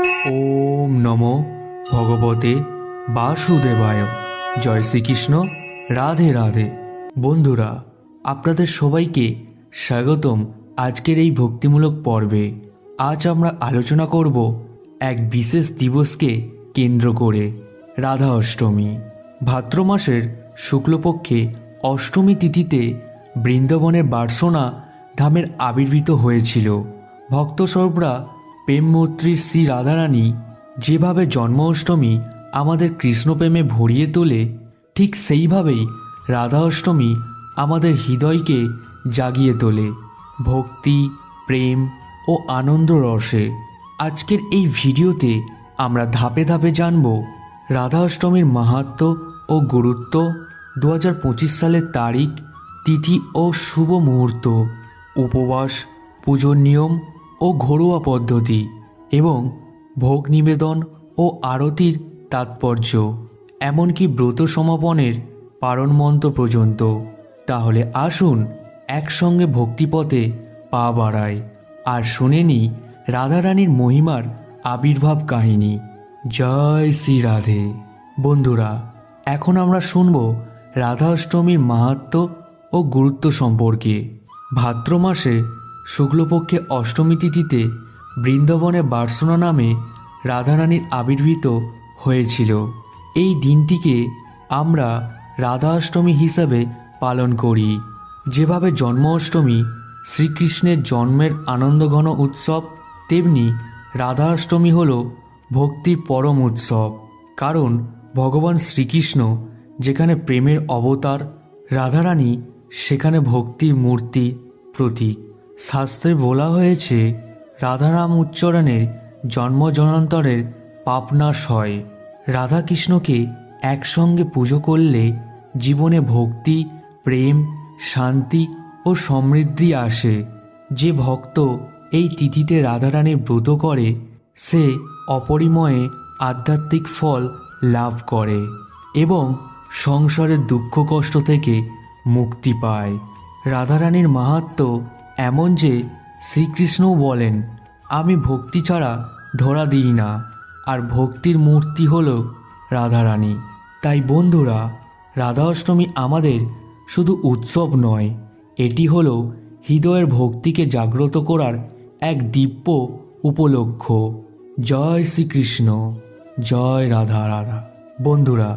ওম নম ভগবতে বাসুদেবায়। জয় শ্রীকৃষ্ণ, রাধে রাধে। বন্ধুরা, আপনাদের সবাইকে স্বাগতম আজকের এই ভক্তিমূলক পর্বে। আজ আমরা আলোচনা করব এক বিশেষ দিবসকে কেন্দ্র করে, রাধা অষ্টমী। ভাদ্র মাসের শুক্লপক্ষে অষ্টমী তিথিতে বৃন্দাবনের বার্সনা ধামের আবির্ভূত হয়েছিল। ভক্ত ভক্তস্বরূপরা প্রেমমূর্তি শ্রী রাধারানী যেভাবে জন্মাষ্টমী আমাদের কৃষ্ণপ্রেমে ভরিয়ে তোলে, ঠিক সেইভাবেই রাধা অষ্টমী আমাদের হৃদয়কে জাগিয়ে তোলে। ভক্তি, প্রেম ও আনন্দ রসে। আজকের এই ভিডিওতে আমরা ধাপে ধাপে জানব রাধা অষ্টমীর মাহাত্ম্য ও গুরুত্ব দু হাজার পঁচিশ সালের তারিখ, তিথি ও শুভ মুহূর্ত, উপবাস, পুজোর নিয়ম ও ঘরোয়া পদ্ধতি এবং ভোগ নিবেদন ও আরতির তাৎপর্য, এমনকি ব্রত সমাপনের পারণ মন্ত্র পর্যন্ত। তাহলে আসুন একসঙ্গে ভক্তিপথে পা বাড়ায় আর শুনে নি রাধারানীর মহিমার আবির্ভাব কাহিনী। জয় শ্রী রাধে বন্ধুরা, এখন আমরা শুনব রাধা অষ্টমীর মাহাত্ম্য ও গুরুত্ব সম্পর্কে। ভাদ্র মাসে শুক্লপক্ষে অষ্টমী তিথিতে বৃন্দাবনে বার্সনা নামে রাধারানীর আবির্ভূত হয়েছিল। এই দিনটিকে আমরা রাধা অষ্টমী হিসাবে পালন করি। যেভাবে জন্ম অষ্টমী শ্রীকৃষ্ণের জন্মের আনন্দঘন উৎসব, তেমনি রাধা অষ্টমী হল ভক্তির পরম উৎসব। কারণ ভগবান শ্রীকৃষ্ণ যেখানে প্রেমের অবতার, রাধারানী সেখানে ভক্তির মূর্তি প্রতীক। শাস্ত্রে বলা হয়েছে, রাধারাম উচ্চারণের জন্ম জনান্তরের পাপনাশ হয়। রাধাকৃষ্ণকে একসঙ্গে পুজো করলে জীবনে ভক্তি, প্রেম, শান্তি ও সমৃদ্ধি আসে। যে ভক্ত এই তিথিতে রাধারানীর ব্রত করে, সে অপরিময়ে আধ্যাত্মিক ফল লাভ করে এবং সংসারের দুঃখ কষ্ট থেকে মুক্তি পায়। রাধারানীর মাহাত্ম্য এমন যে শ্রীকৃষ্ণও বলেন, আমি ভক্তি ছাড়া ধরা দিই না, আর ভক্তির মূর্তি হল রাধারানী। তাই বন্ধুরা, রাধা অষ্টমী আমাদের শুধু উৎসব নয়, এটি হল হৃদয়ের ভক্তিকে জাগ্রত করার এক দিব্য উপলক্ষ। জয় শ্রীকৃষ্ণ, জয় রাধা রাধা। বন্ধুরা,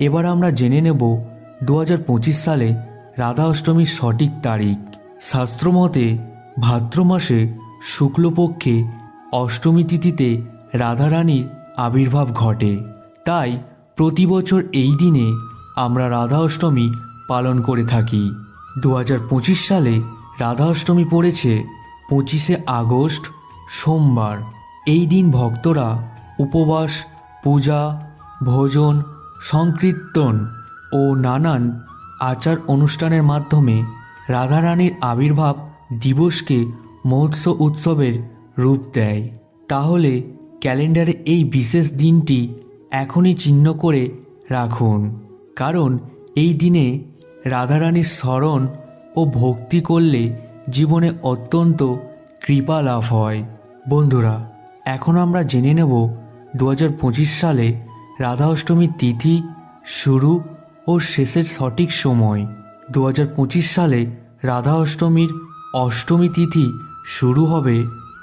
এবার আমরা জেনে নেব দু হাজার পঁচিশ সালে রাধা অষ্টমীর সঠিক তারিখ। শাস্ত্রমতে ভাদ্র মাসে শুক্লপক্ষে অষ্টমী তিথিতে রাধারানীর আবির্ভাব ঘটে। তাই প্রতি বছর এই দিনে আমরা রাধা অষ্টমী পালন করে থাকি। দু হাজার পঁচিশ সালে রাধা অষ্টমী পড়েছে পঁচিশে আগস্ট, সোমবার। এই দিন ভক্তরা উপবাস, পূজা, ভোজন, সংকীর্তন ও নানান আচার অনুষ্ঠানের মাধ্যমে রাধারানীর আবির্ভাব দিবসকে মহোৎস উৎসবের রূপ দেয়। তাহলে ক্যালেন্ডারে এই বিশেষ দিনটি এখনই চিহ্ন করে রাখুন। কারণ এই দিনে রাধারানীর স্মরণ ও ভক্তি করলে জীবনে অত্যন্ত কৃপা লাভ হয়। বন্ধুরা, এখন আমরা জেনে নেব দু হাজার পঁচিশ সালে রাধা অষ্টমীর তিথি শুরু ও শেষের সঠিক সময়। দু হাজার পঁচিশ সালে রাধা অষ্টমীর অষ্টমী তিথি শুরু হবে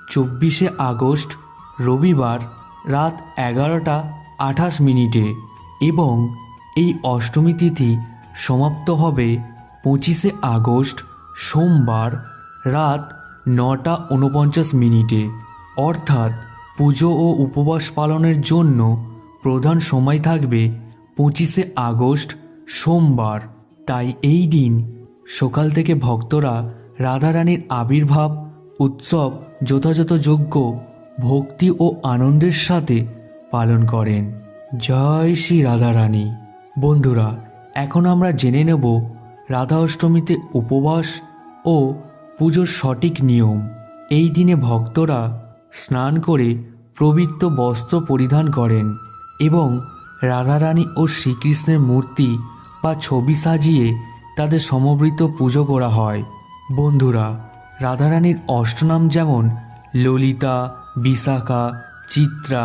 চব্বিশে আগস্ট, রবিবার রাত এগারোটা আঠাশ মিনিটে এবং এই অষ্টমী তিথি সমাপ্ত হবে পঁচিশে আগস্ট, সোমবার রাত নটা উনপঞ্চাশ মিনিটে। অর্থাৎ পুজো ও উপবাস পালনের জন্য প্রধান সময় থাকবে পঁচিশে আগস্ট, সোমবার। তাই এই দিন সকাল থেকে ভক্তরা রাধারানীর আবির্ভাব, উৎসব, যথাযথ যথাযথযোগ্য ভক্তি ও আনন্দের সাথে পালন করেন। জয় শ্রী রাধারানী। বন্ধুরা, এখন আমরা জেনে নেব রাধা অষ্টমীতে উপবাস ও পুজোর সঠিক নিয়ম। এই দিনে ভক্তরা স্নান করে পবিত্র বস্ত্র পরিধান করেন এবং রাধারানী ও শ্রীকৃষ্ণের মূর্তি বা ছবি সাজিয়ে তাদের সমবৃত পুজো করা হয়। বন্ধুরা, রাধারানীর অষ্টনাম যেমন ললিতা, বিশাখা, চিত্রা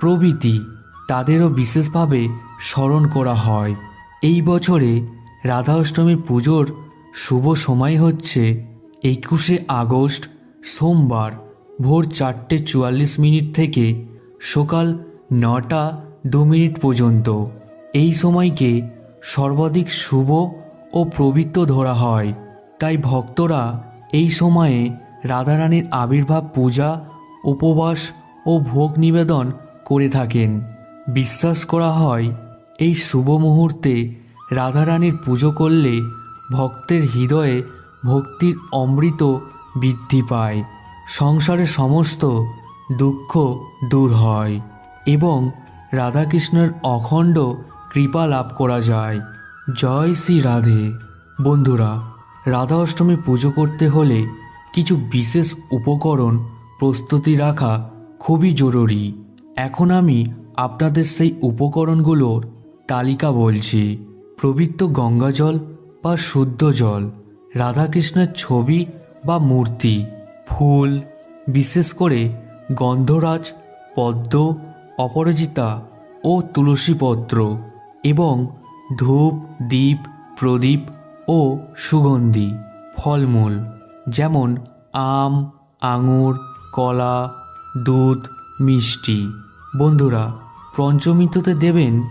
প্রভৃতি তাদেরও বিশেষভাবে স্মরণ করা হয়। এই বছরে রাধা অষ্টমীর পুজোর শুভ সময় হচ্ছে একুশে আগস্ট, সোমবার ভোর চারটে চুয়াল্লিশ মিনিট থেকে সকাল নটা দু মিনিট পর্যন্ত। এই সময়কে সর্বাধিক শুভ ও পবিত্র ধরা হয়। তাই ভক্তরা এই সময়ে রাধারানীর আবির্ভাব পূজা, উপবাস ও ভোগ নিবেদন করে থাকেন। বিশ্বাস করা হয়, এই শুভ মুহূর্তে রাধারানীর পুজো করলে ভক্তের হৃদয়ে ভক্তির অমৃত বৃদ্ধি পায়। সংসারে সমস্ত দুঃখ দূর হয় এবং রাধাকৃষ্ণের অখণ্ড কৃপা লাভ করা যায়। জয় শ্রী রাধে। বন্ধুরা, রাধা অষ্টমী পুজো করতে হলে কিছু বিশেষ উপকরণ প্রস্তুতি রাখা খুবই জরুরি। এখন আমি আপনাদের সেই উপকরণগুলোর তালিকা বলছি। পবিত্র গঙ্গাজল বা শুদ্ধ জল, রাধাকৃষ্ণের ছবি বা মূর্তি, ফুল, বিশেষ করে গন্ধরাজ, পদ্ম, অপরাজিতা ও তুলসীপত্র। এবং ধূপ, দ্বীপ, প্রদীপ ও সুগন্ধি, ফলমূল, যেমন আম, আঙুর, কলা, দুধ, মিষ্টি। বন্ধুরা, পঞ্চমীতে দেবেন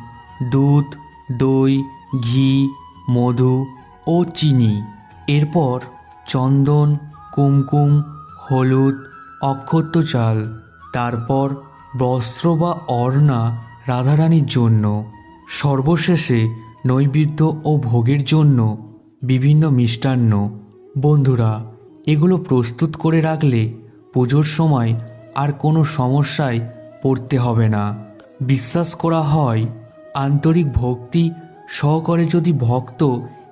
দুধ, দই, ঘি, মধু ও চিনি। এরপর চন্দন, কুমকুম, হলুদ অক্ষত্য চাল। তারপর বস্ত্র বা অর্ণা রাধারানীর জন্য। সর্বশেষে নৈবেদ্য ও ভোগের জন্য বিভিন্ন মিষ্টান্ন। বন্ধুরা, এগুলো প্রস্তুত করে রাখলে পুজোর সময় আর কোনো সমস্যায় পড়তে হবে না। বিশ্বাস করা হয়, আন্তরিক ভক্তি সহকারে যদি ভক্ত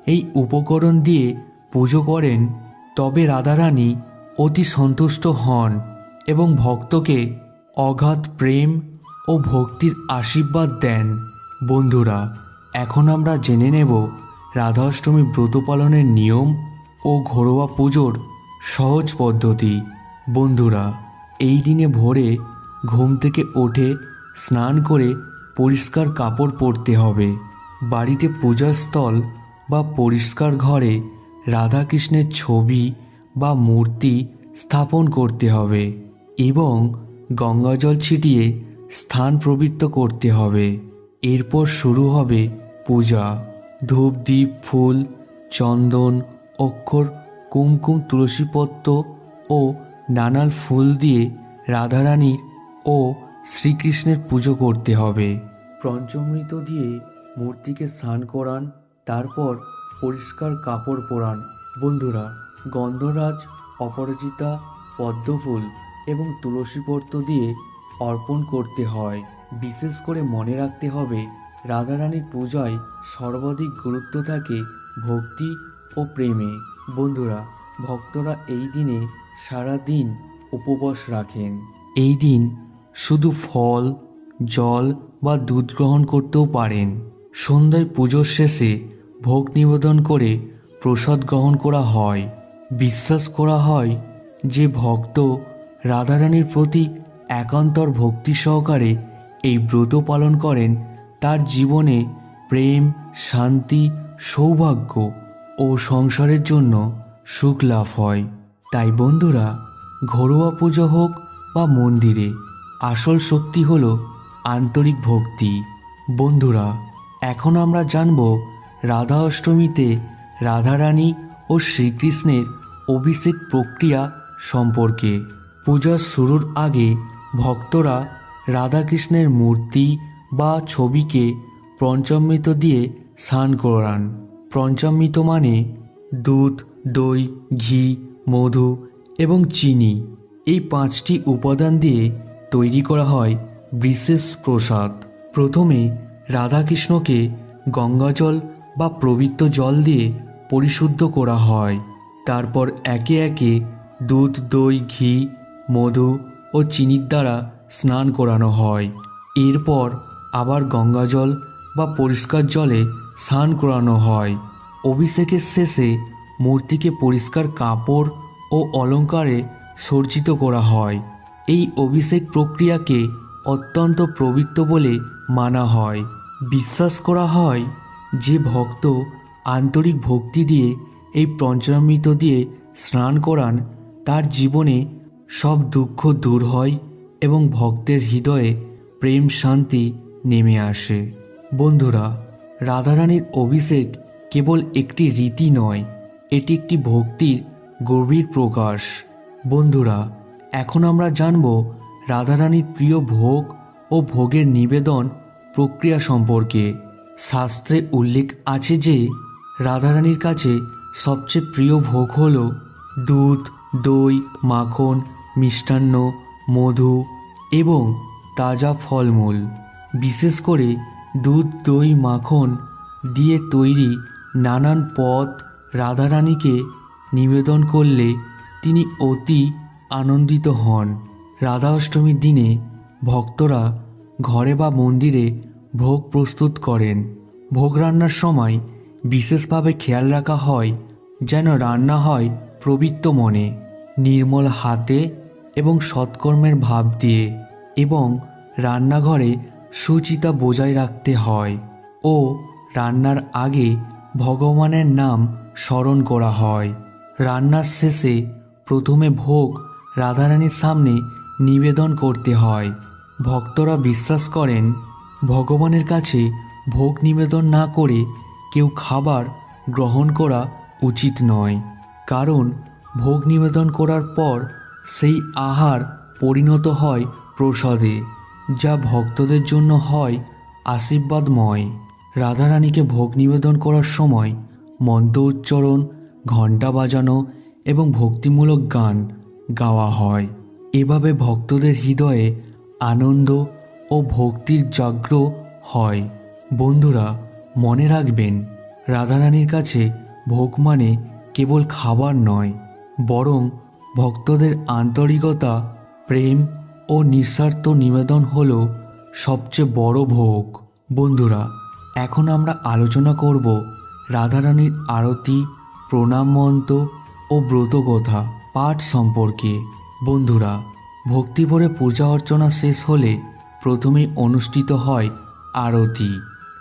এই উপকরণ দিয়ে পুজো করেন, তবে রাধারানী অতি সন্তুষ্ট হন এবং ভক্তকে অগাধ প্রেম ও ভক্তির আশীর্বাদ দেন। বন্ধুরা, এখন আমরা জেনে নেব রাধা অষ্টমী ব্রত পালনের নিয়ম ও ঘরোয়া পুজোর সহজ পদ্ধতি। বন্ধুরা, এই দিনে ভোরে ঘুম থেকে ওঠে স্নান করে পরিষ্কার কাপড় পরতে হবে। বাড়িতে পূজাস্থল বা পরিষ্কার ঘরে রাধাকৃষ্ণের ছবি বা মূর্তি স্থাপন করতে হবে এবং গঙ্গাজল ছিটিয়ে স্থান প্রবৃত্ত করতে হবে। এরপর শুরু হবে পূজা। ধূপ, দ্বীপ, ফুল, চন্দন, অক্ষর, কুমকুম তুলসীপত্র ও নানান ফুল দিয়ে রাধারানীর ও শ্রীকৃষ্ণের পুজো করতে হবে। পঞ্চমৃত দিয়ে মূর্তিকে স্নান করান, তারপর পরিষ্কার কাপড় পরান। বন্ধুরা, গন্ধরাজ, অপরাজিতা, পদ্মফুল এবং তুলসীপত্র দিয়ে অর্পণ করতে হয়। বিশেষ করে মনে রাখতে হবে, রাধারানীর পূজায় সর্বাধিক গুরুত্ব থাকে ভক্তি ও প্রেমে। বন্ধুরা, ভক্তরা এই দিনে সারা দিন উপবাস রাখেন। এই দিন শুধু ফল, জল বা দুধ গ্রহণ করতেও পারেন। সন্ধ্যায় পুজোর শেষে ভোগ নিবেদন করে প্রসাদ গ্রহণ করা হয়। বিশ্বাস করা হয় যে ভক্ত রাধারানীর প্রতি একান্তর ভক্তি সহকারে এই ব্রত পালন করেন, তার জীবনে প্রেম, শান্তি, সৌভাগ্য ও সংসারের জন্য সুখ লাভ হয়। তাই বন্ধুরা, ঘরোয়া পুজো হোক বা মন্দিরে, আসল শক্তি হল আন্তরিক ভক্তি। বন্ধুরা, এখন আমরা জানব রাধা অষ্টমীতে রাধারানী ও শ্রীকৃষ্ণের অভিষেক প্রক্রিয়া সম্পর্কে। পূজার শুরুর আগে ভক্তরা রাধাকৃষ্ণের মূর্তি বা ছবিকে পঞ্চামৃত দিয়ে স্নান করান। পঞ্চামৃত মানে দুধ, দই, ঘি, মধু এবং চিনি। এই পাঁচটি উপাদান দিয়ে তৈরি করা হয় বিশেষ প্রসাদ। প্রথমে রাধাকৃষ্ণকে গঙ্গাজল বা পবিত্র জল দিয়ে পরিশুদ্ধ করা হয়। তারপর একে একে দুধ, দই, ঘি, মধু ও চিনির দ্বারা স্নান করানো হয়। এরপর আবার গঙ্গাজল বা পরিষ্কার জলে স্নান করানো হয়। অভিষেকের শেষে মূর্তিকে পরিষ্কার কাপড় ও অলঙ্কারে সজ্জিত করা হয়। এই অভিষেক প্রক্রিয়াকে অত্যন্ত পবিত্র বলে মানা হয়। বিশ্বাস করা হয় যে ভক্ত আন্তরিক ভক্তি দিয়ে এই পঞ্চামৃত দিয়ে স্নান করান, তার জীবনে সব দুঃখ দূর হয়। এবং ভক্তের হৃদয়ে প্রেম শান্তি নেমে আসে। বন্ধুরা, রাধারানীর অভিষেক কেবল একটি রীতি নয়, এটি একটি ভক্তির গভীর প্রকাশ। বন্ধুরা, এখন আমরা জানব রাধারানীর প্রিয় ভোগ ও ভোগের নিবেদন প্রক্রিয়া সম্পর্কে। শাস্ত্রে উল্লেখ আছে যে, রাধারানীর কাছে সবচেয়ে প্রিয় ভোগ হল দুধ, দই, মাখন, মিষ্টান্ন মধু এবং তাজা ফলমূল, বিশেষ করে দুধ, দই, মাখন দিয়ে তৈরি নানান পদ রাধারানীকে নিবেদন করলে তিনি অতি আনন্দিত হন। রাধা অষ্টমীর দিনে ভক্তরা ঘরে বা মন্দিরে ভোগ প্রস্তুত করেন। ভোগ রান্নার সময় বিশেষভাবে খেয়াল রাখা হয় যেন রান্না হয় পবিত্র মনে। নির্মল হাতে এবং সৎকর্মের ভাব দিয়ে এবং রান্নাঘরে সুচিতা বজায় রাখতে হয় ও রান্নার আগে ভগবানের নাম স্মরণ করা হয়। রান্নার শেষে প্রথমে ভোগ রাধারানীর সামনে নিবেদন করতে হয়। ভক্তরা বিশ্বাস করেন, ভগবানের কাছে ভোগ নিবেদন না করে কেউ খাবার গ্রহণ করা উচিত নয়। কারণ ভোগ নিবেদন করার পর সেই আহার পরিণত হয় প্রসাদে, যা ভক্তদের জন্য হয় আশীর্বাদময়। রাধারানীকে ভোগ নিবেদন করার সময় মন্ত্র উচ্চারণ, ঘণ্টা বাজানো এবং ভক্তিমূলক গান গাওয়া হয়। এভাবে ভক্তদের হৃদয়ে আনন্দ ও ভক্তির জাগ্র হয়। বন্ধুরা, মনে রাখবেন, রাধারানীর কাছে ভোগ মানে কেবল খাবার নয়, বরং ভক্তদের আন্তরিকতা, প্রেম ও নিঃস্বার্থ নিবেদন হল সবচেয়ে বড় ভোগ। বন্ধুরা, এখন আমরা আলোচনা করব রাধারানীর আরতি, প্রণাম মন্ত্র ও ব্রতকথা পাঠ সম্পর্কে। বন্ধুরা ভক্তিভরে পূজা অর্চনা শেষ হলে প্রথমেই অনুষ্ঠিত হয় আরতি।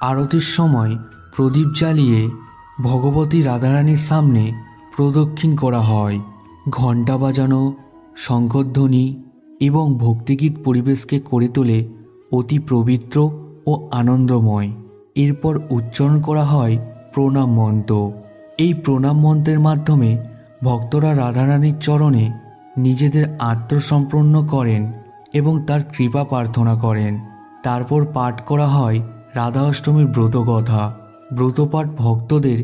আরতির সময় প্রদীপ জ্বালিয়ে ভগবতী রাধারানীর সামনে প্রদক্ষিণ করা হয়। ঘণ্টা বাজানো শঙ্করধ্বনি এবং ভক্তিগীত পরিবেশকে করে তোলে অতি পবিত্র ও আনন্দময়। এরপর উচ্চারণ করা হয় প্রণাম মন্ত্র। এই প্রণাম মন্ত্রের মাধ্যমে ভক্তরা রাধারানীর চরণে নিজেদের আত্মসম্পন্ন করেন এবং তার কৃপা প্রার্থনা করেন। তারপর পাঠ করা হয় রাধা অষ্টমীর ব্রতকথা ব্রতপাঠ ভক্তদের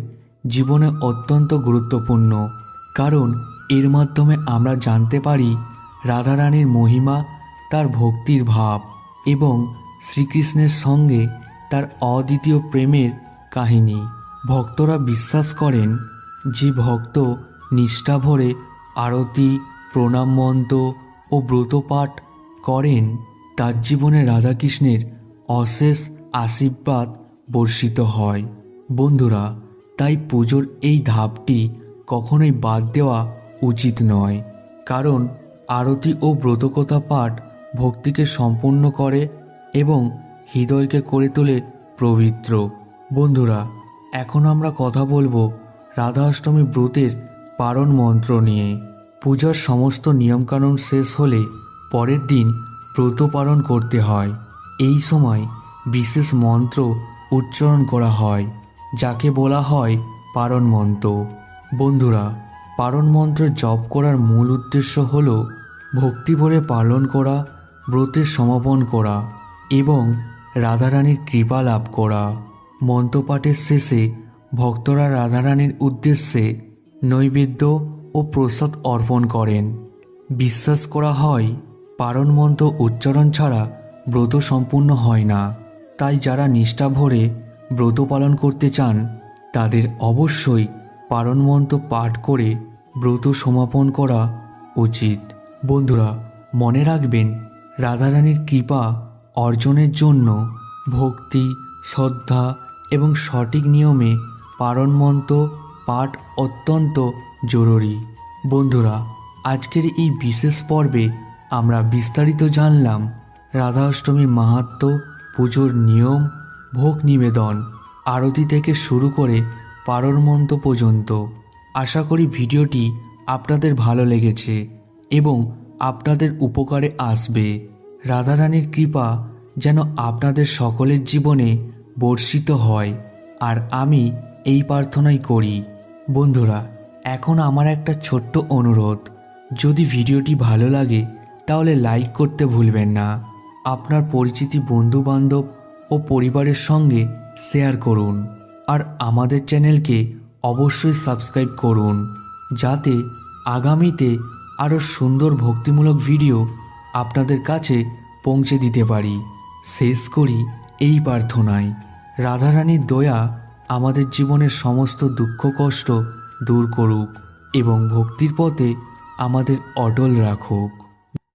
জীবনে অত্যন্ত গুরুত্বপূর্ণ, কারণ এর মাধ্যমে আমরা জানতে পারি রাধারানীর মহিমা, তার ভক্তির ভাব এবং শ্রীকৃষ্ণের সঙ্গে তার অদ্বিতীয় প্রেমের কাহিনী। ভক্তরা বিশ্বাস করেন, যে ভক্ত নিষ্ঠা ভরে আরতি, প্রণাম মন্ত্র ও ব্রতপাঠ করেন, তার জীবনে রাধাকৃষ্ণের অশেষ আশীর্বাদ বর্ষিত হয়। বন্ধুরা, তাই পুজোর এই ধাপটি কখনোই বাদ দেওয়া উচিত নয়, কারণ আরতি ও ব্রতকথা পাঠ ভক্তিকে সম্পূর্ণ করে এবং হৃদয়কে করে তোলে পবিত্র। বন্ধুরা, এখন আমরা কথা বলব রাধা অষ্টমী ব্রতের পারণ মন্ত্র নিয়ে। পূজার সমস্ত নিয়মকানুন শেষ হলে পরের দিন ব্রত পালন করতে হয়। এই সময় বিশেষ মন্ত্র উচ্চারণ করা হয়, যাকে বলা হয় পারণ মন্ত্র। বন্ধুরা পারণ মন্ত্র জপ করার মূল উদ্দেশ্য হল ভক্তিভরে পালন করা, ব্রতের সমাপন করা এবং রাধারানীর কৃপা লাভ করা। মন্ত্রপাঠের শেষে ভক্তরা রাধারানীর উদ্দেশ্যে নৈবেদ্য ও প্রসাদ অর্পণ করেন। বিশ্বাস করা হয় পারণ মন্ত্র উচ্চারণ ছাড়া ব্রত সম্পূর্ণ হয় না। তাই যারা নিষ্ঠা ভরে ব্রত পালন করতে চান, তাদের অবশ্যই পারণ মন্ত্র পাঠ করে ব্রত সমাপন করা উচিত। বন্ধুরা, মনে রাখবেন, রাধারানীর কৃপা অর্জনের জন্য ভক্তি, শ্রদ্ধা এবং সঠিক নিয়মে পারণ মন্ত্র পাঠ অত্যন্ত জরুরি। বন্ধুরা, আজকের এই বিশেষ পর্বে আমরা বিস্তারিত জানলাম রাধা অষ্টমীর মাহাত্ম্য, পুজোর নিয়ম, ভোগ নিবেদন, আরতি থেকে শুরু করে পাররমন্ত পর্যন্ত। আশা করি ভিডিওটি আপনাদের ভালো লেগেছে এবং আপনাদের উপকারে আসবে। রাধারানীর কৃপা যেন আপনাদের সকলের জীবনে বর্ষিত হয়, আর আমি এই প্রার্থনাই করি। বন্ধুরা, এখন আমার একটা ছোট্ট অনুরোধ। যদি ভিডিওটি ভালো লাগে, তাহলে লাইক করতে ভুলবেন না। আপনার পরিচিতি বন্ধু বান্ধব ও পরিবারের সঙ্গে শেয়ার করুন, আর আমাদের চ্যানেলকে অবশ্যই সাবস্ক্রাইব করুন, যাতে আগামীতে আরও সুন্দর ভক্তিমূলক ভিডিও আপনাদের কাছে পৌঁছে দিতে পারি। শেষ করি এই প্রার্থনায়। রাধারানীর দয়া আমাদের জীবনের সমস্ত দুঃখ, কষ্ট দূর করুক এবং ভক্তির পথে আমাদের অটল রাখুক।